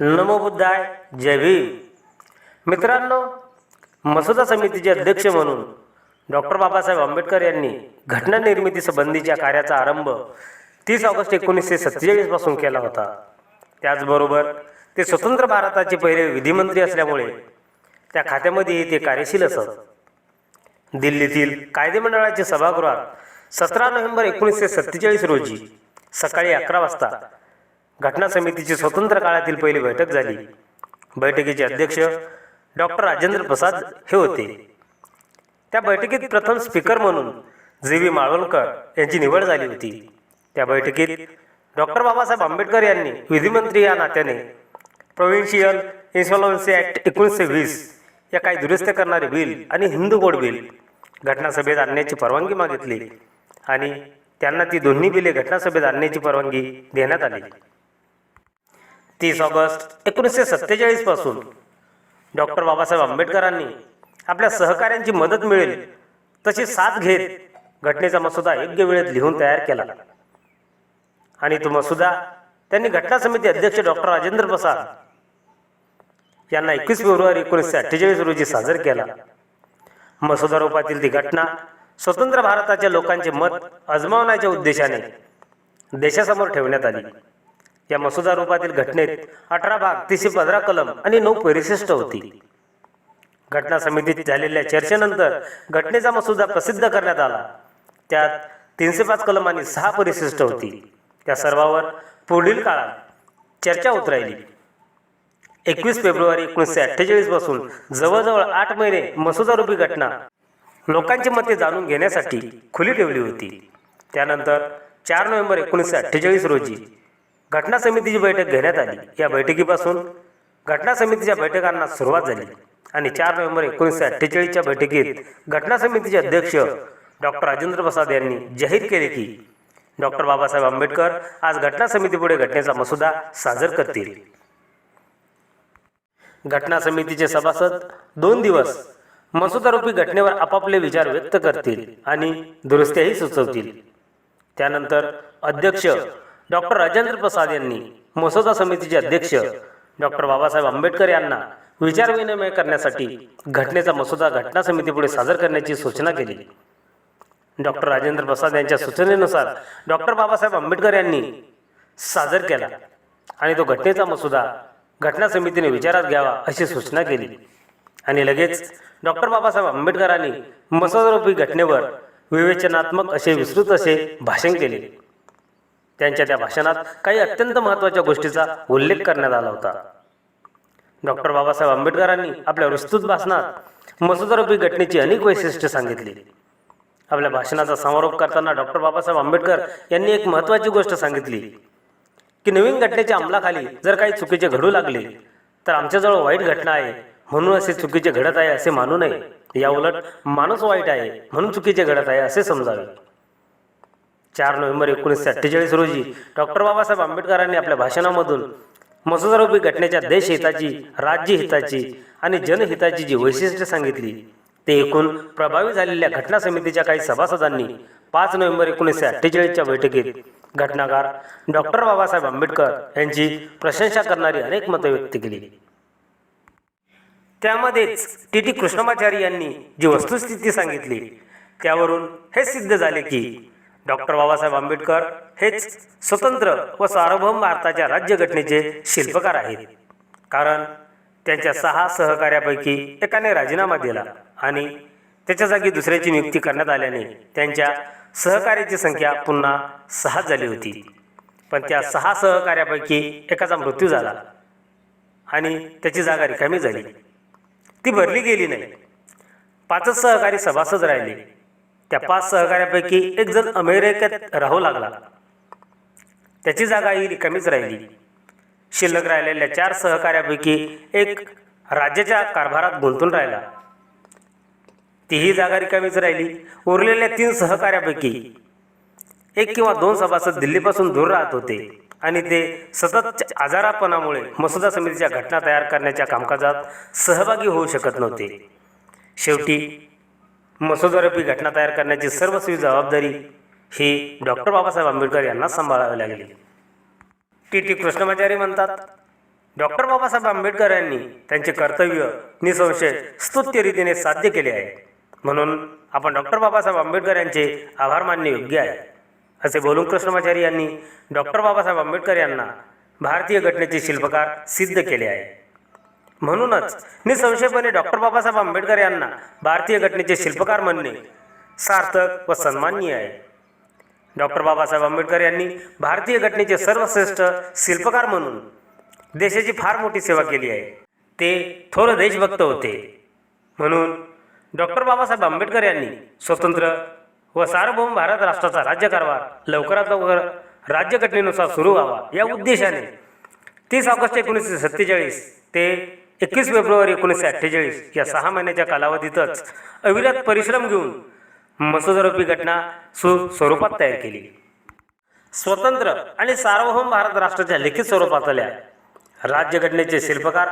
नमो बुद्धाय जय भीम. मित्रांनो मसुदा समितीचे अध्यक्ष म्हणून डॉक्टर बाबासाहेब आंबेडकर यांनी घटना निर्मिती संबंधीच्या कार्याचा आरंभ तीस ऑगस्ट एकोणीसशे सत्तेचाळीसपासून केला होता. त्याचबरोबर ते स्वतंत्र भारताचे पहिले विधिमंत्री असल्यामुळे त्या खात्यामध्येही ते कार्यशील असत. दिल्लीतील कायदेमंडळाच्या सभागृहात सतरा नोव्हेंबर एकोणीसशे सत्तेचाळीस रोजी सकाळी अकरा वाजता घटना समितीची स्वतंत्र काळातील पहिली बैठक झाली. बैठकीचे अध्यक्ष डॉक्टर राजेंद्र प्रसाद हे होते. त्या बैठकीत प्रथम स्पीकर म्हणून जे व्ही. माळवणकर यांची निवड झाली होती. त्या बैठकीत डॉक्टर बाबासाहेब आंबेडकर यांनी विधिमंत्री या नात्याने प्रोव्हिन्शियल इन्सॉल्वन्सी ॲक्ट एकोणीसशे वीस या काही दुरुस्त करणारे बिल आणि हिंदू कोड बिल घटनासभेत आणण्याची परवानगी मागितली आणि त्यांना ती दोन्ही बिले घटनासभेत आणण्याची परवानगी देण्यात आली. तीस ऑगस्ट एकोणीसशे सत्तेचाळीसपासून डॉक्टर बाबासाहेब आंबेडकरांनी आपल्या सहकाऱ्यांची मदत मिळेल तशी साथ घेत घटनेचा मसुदा योग्य वेळेत लिहून तयार केला. आणि तो मसुदा त्यांनी घटना समिती अध्यक्ष डॉक्टर राजेंद्र प्रसाद यांना एकवीस फेब्रुवारी एकोणीसशे अठ्ठेचाळीस रोजी सादर केला. मसुदा रूपातील ती घटना स्वतंत्र भारताच्या लोकांचे मत अजमावण्याच्या उद्देशाने देशासमोर ठेवण्यात आली. या मसुदा रूपातील घटनेत अठरा भाग तीनशे पंधरा कलम आणि नऊ परिशिष्ट होती. घटना समितीत झालेल्या चर्चेनंतर घटनेचा मसुदा प्रसिद्ध करण्यात आला. त्यात तीनशे पाच कलम आणि सहा परिशिष्ट होती. त्या सर्वावर पुढील काळात चर्चा उतरायली एकवीस फेब्रुवारी एकोणीसशे अठ्ठेचाळीसपासून जवळजवळ आठ महिने मसुदारूपी घटना लोकांची मते जाणून घेण्यासाठी खुली ठेवली होती. त्यानंतर चार नोव्हेंबर एकोणीसशे अठ्ठेचाळीस रोजी घटना समितीची बैठक घेण्यात आली. या बैठकीपासून घटना समितीच्या बैठकांना सुरुवात झाली आणि चार नोव्हेंबर एकोणीसशे अठ्ठेचाळीसच्या बैठकीत घटना समितीचे अध्यक्ष डॉक्टर राजेंद्र प्रसाद यांनी जाहीर केले की डॉक्टर बाबासाहेब आंबेडकर आज घटना समितीपुढे घटनेचा मसुदा सादर करतील. घटना समितीचे सभासद दोन दिवस मसुदारूपी घटनेवर आपापले विचार व्यक्त करतील आणि दुरुस्त्याही सुचवतील. त्यानंतर अध्यक्ष डॉक्टर राजेंद्र प्रसाद यांनी मसोदा समितीचे अध्यक्ष डॉक्टर बाबासाहेब आंबेडकर यांना विचारविनिमय करण्यासाठी घटनेचा मसुदा घटना समितीपुढे सादर करण्याची सूचना केली. डॉक्टर राजेंद्र प्रसाद यांच्या सूचनेनुसार डॉक्टर बाबासाहेब आंबेडकर यांनी सादर केला आणि तो घटनेचा मसुदा घटना समितीने विचारात घ्यावा अशी सूचना केली. आणि लगेच डॉक्टर बाबासाहेब आंबेडकरांनी मसुदारूपी घटनेवर विवेचनात्मक असे विस्तृत असे भाषण केले. त्यांच्या त्या भाषणात काही अत्यंत महत्त्वाच्या गोष्टीचा उल्लेख करण्यात आला होता. डॉक्टर बाबासाहेब आंबेडकरांनी आपल्या विस्तृत भाषणात मसुदारूपी घटनेची अनेक वैशिष्ट्ये सांगितली. आपल्या भाषणाचा समारोप करताना डॉक्टर बाबासाहेब आंबेडकर यांनी एक महत्त्वाची गोष्ट सांगितली की नवीन घटनेच्या अंमलाखाली जर काही चुकीचे घडू लागले तर आमच्याजवळ वाईट घटना आहे म्हणून असे चुकीचे घडत आहे असे मानू नये. या उलट माणूस वाईट आहे म्हणून चुकीचे घडत आहे असे समजावे. चार नोव्हेंबर एकोणीसशे अठ्ठेचाळीस रोजी डॉक्टर बाबासाहेब आंबेडकरांनी आपल्या भाषणामधून मसुदारोपी घटनेच्या देशहिताची राज्यहिताची आणि जनहिताची जी वैशिष्ट्ये सांगितली ते एकूण प्रभावी झालेल्या घटना समितीच्या काही सभासदांनी पाच नोव्हेंबर एकोणीसशे अठ्ठेचाळीसच्या बैठकीत घटनाकार डॉक्टर बाबासाहेब आंबेडकर यांची प्रशंसा करणारी अनेक मतं व्यक्त केली. त्यामध्येच टी टी कृष्णमाचारी यांनी जी वस्तुस्थिती सांगितली त्यावरून हे सिद्ध झाले की डॉक्टर बाबासाहेब आंबेडकर हेच स्वतंत्र व सार्वभौम भारताच्या राज्यघटनेचे शिल्पकार आहेत. कारण त्यांच्या सहा सहकार्यापैकी एकाने राजीनामा दिला आणि त्याच्या जागी दुसऱ्याची नियुक्ती करण्यात आल्याने त्यांच्या सहकार्याची संख्या पुन्हा सहा झाली होती. पण त्या सहा सहकार्यापैकी एकाचा मृत्यू झाला आणि त्याची जागा रिकामी झाली. ती भरली गेली नाही. पाचच सहकारी सभासद राहिले. त्या पाच सहकाऱ्यापैकी एक जण अमेरिकेत राहू लागला. त्याची जागा ही रिकामीच राहिली. शिल्लक राहिलेल्या चार सहकाऱ्यापैकी एक राज्याच्या कारभारात गुंतून राहिला. तीही जागा रिकामीच राहिली. उरलेल्या तीन सहकाऱ्यापैकी एक किंवा दोन सभासद दिल्लीपासून दूर राहत होते आणि ते सतत आजारापणामुळे मसुदा समितीच्या घटना तयार करण्याच्या कामकाजात सहभागी होऊ शकत नव्हते. शेवटी मसुदारूपी घटना तयार करण्याची सर्वस्वी जबाबदारी ही डॉक्टर बाबासाहेब आंबेडकर यांना सांभाळावी लागली. टी टी कृष्णमाचारी म्हणतात डॉक्टर बाबासाहेब आंबेडकर यांनी त्यांचे कर्तव्य निसंशय स्तुत्य रीतीने साध्य केले आहे. म्हणून आपण डॉक्टर बाबासाहेब आंबेडकर यांचे आभार मानणे योग्य आहे. असे बोलून कृष्णमाचारी यांनी डॉक्टर बाबासाहेब आंबेडकर यांना भारतीय घटनेचे शिल्पकार सिद्ध केले आहे. म्हणूनच निसंशयपणे डॉक्टर बाबासाहेब आंबेडकर यांना भारतीय घटनेचे शिल्पकार म्हणणे सार्थक व सन्माननीय आहे. डॉक्टर बाबासाहेब आंबेडकर यांनी भारतीय घटनेचे सर्वश्रेष्ठ शिल्पकार म्हणून देशाची फार मोठी सेवा केली आहे. ते थोर देशभक्त होते. म्हणून डॉक्टर बाबासाहेब आंबेडकर यांनी स्वतंत्र व सार्वभौम भारत राष्ट्राचा राज्यकारभार लवकरात लवकर राज्यघटनेनुसार सुरू व्हावा या उद्देशाने तीस ऑगस्ट एकोणीसशे सत्तेचाळीस ते एकवीस फेब्रुवारी एकोणीसशे अठ्ठेचाळीस या सहा महिन्याच्या कालावधीतच अविरत परिश्रम घेऊन मसुदारूपी घटना सुस्वरूपात तयार केली. स्वतंत्र आणि सार्वभौम भारत राष्ट्राच्या लिखित स्वरूपात आल्या. राज्यघटनेचे शिल्पकार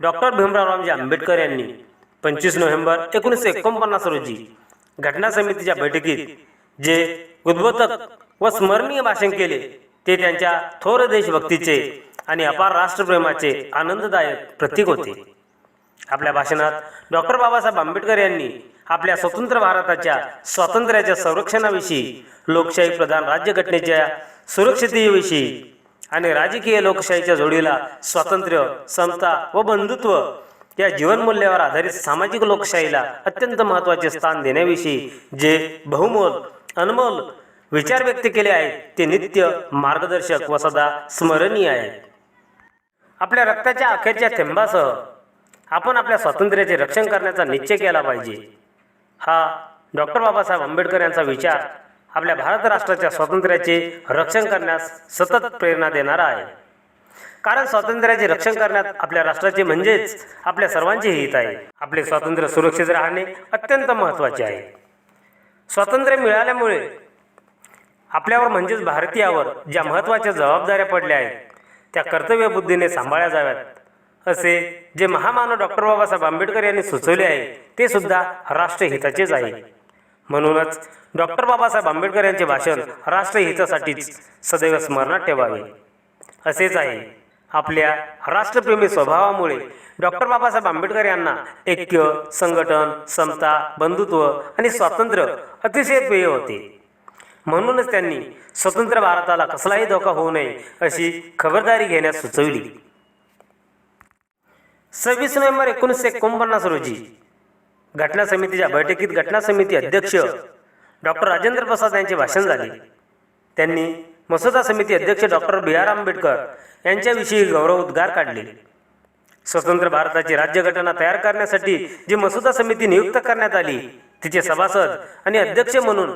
डॉक्टर भीमराव रामजी आंबेडकर यांनी पंचवीस नोव्हेंबर एकोणीसशे एकोणपन्नास रोजी घटना समितीच्या बैठकीत जे उद्बोधक व स्मरणीय भाषण केले ते त्यांच्या थोर देशभक्तीचे आणि अपार राष्ट्रप्रेमाचे आनंददायक प्रतीक होते. आपल्या भाषणात डॉक्टर बाबासाहेब आंबेडकर यांनी आपल्या स्वतंत्र भारताच्या स्वातंत्र्याच्या संरक्षणाविषयी लोकशाही प्रधान राज्यघटनेच्या सुरक्षिततेविषयी आणि राजकीय लोकशाहीच्या जोडीला स्वातंत्र्य समता व बंधुत्व या जीवनमूल्यावर आधारित सामाजिक लोकशाहीला अत्यंत महत्त्वाचे स्थान देण्याविषयी जे बहुमोल अनमोल विचार व्यक्त केले आहेत ते नित्य मार्गदर्शक व सदा स्मरणीय आहेत. आपल्या रक्ताच्या अखेरच्या थेंबासह आपण आपल्या स्वातंत्र्याचे रक्षण करण्याचा निश्चय केला पाहिजे. हा डॉक्टर बाबासाहेब आंबेडकर यांचा विचार आपल्या भारत राष्ट्राच्या स्वातंत्र्याचे रक्षण करण्यास सतत प्रेरणा देणारा आहे. कारण स्वातंत्र्याचे रक्षण करण्यात आपल्या राष्ट्राचे म्हणजेच आपल्या सर्वांचे हित आहे. आपले स्वातंत्र्य सुरक्षित राहणे अत्यंत महत्त्वाचे आहे. स्वातंत्र्य मिळाल्यामुळे आपल्यावर म्हणजेच भारतीयावर ज्या महत्त्वाच्या जबाबदाऱ्या पडल्या आहेत त्या कर्तव्यबुद्धीने सांभाळल्या जाव्यात. असे जे महामानव डॉक्टर बाबासाहेब आंबेडकर यांनी सुचवले आहे ते सुद्धा राष्ट्रहिताचेच आहे म्हणूनच डॉक्टर बाबासाहेब आंबेडकर यांचे भाषण राष्ट्रहितासाठीच सदैव स्मरणात ठेवावे. असेच आहे. आपल्या राष्ट्रप्रेमी स्वभावामुळे डॉक्टर बाबासाहेब आंबेडकर यांना ऐक्य संघटन समता बंधुत्व आणि स्वातंत्र्य अतिशय प्रिय होते. म्हणूनच त्यांनी स्वतंत्र भारताला कसलाही धोका होऊ नये अशी खबरदारी घेण्यास सुचविली. सव्वीस नोव्हेंबर एकोणीसशे एकोणपन्नास रोजी घटना समितीच्या बैठकीत घटना समिती अध्यक्ष डॉक्टर राजेंद्र प्रसाद यांचे भाषण झाले. त्यांनी मसुदा समिती अध्यक्ष डॉक्टर बी आर आंबेडकर यांच्याविषयी गौरव उद्गार काढले. स्वतंत्र भारताची राज्यघटना तयार करण्यासाठी जी मसुदा समिती नियुक्त करण्यात आली तिचे सभासद आणि अध्यक्ष म्हणून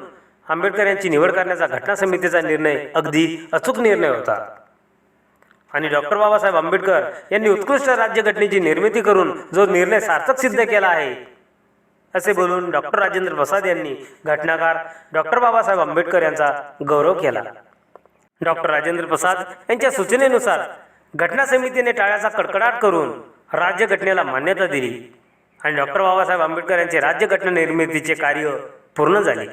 आंबेडकर यांची निवड करण्याचा घटना समितीचा निर्णय अगदी अचूक निर्णय होता. आणि डॉक्टर बाबासाहेब आंबेडकर यांनी उत्कृष्ट राज्यघटनेची निर्मिती करून जो निर्णय सार्थक सिद्ध केला आहे असे बोलून डॉक्टर राजेंद्र प्रसाद यांनी घटनाकार डॉक्टर बाबासाहेब आंबेडकर यांचा गौरव केला. डॉक्टर राजेंद्र प्रसाद यांच्या सूचनेनुसार घटना समितीने टाळ्याचा कडकडाट करून राज्यघटनेला मान्यता दिली आणि डॉक्टर बाबासाहेब आंबेडकर यांचे राज्यघटना निर्मितीचे कार्य पूर्ण झाले.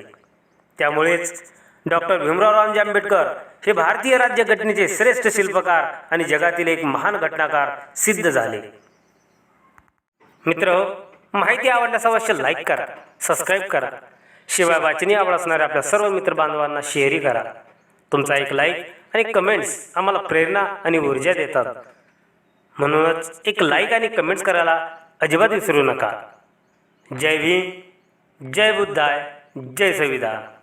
त्यामुळेच डॉक्टर भीमराव रामजी आंबेडकर हे भारतीय राज्यघटनेचे श्रेष्ठ शिल्पकार आणि जगातील एक महान घटनाकार सिद्ध झाले. मित्र माहिती आवडल्यास अवश्य लाईक करा सबस्क्राईब करा. शिवाय वाचनी आवड असणाऱ्या आपल्या सर्व मित्र बांधवांना शेअरही करा. तुमचा एक लाईक आणि कमेंट्स आम्हाला प्रेरणा आणि ऊर्जा देतात. म्हणूनच एक लाईक आणि कमेंट्स करायला अजिबात विसरू नका. जय भीम जय बुद्धाय जय संविधान.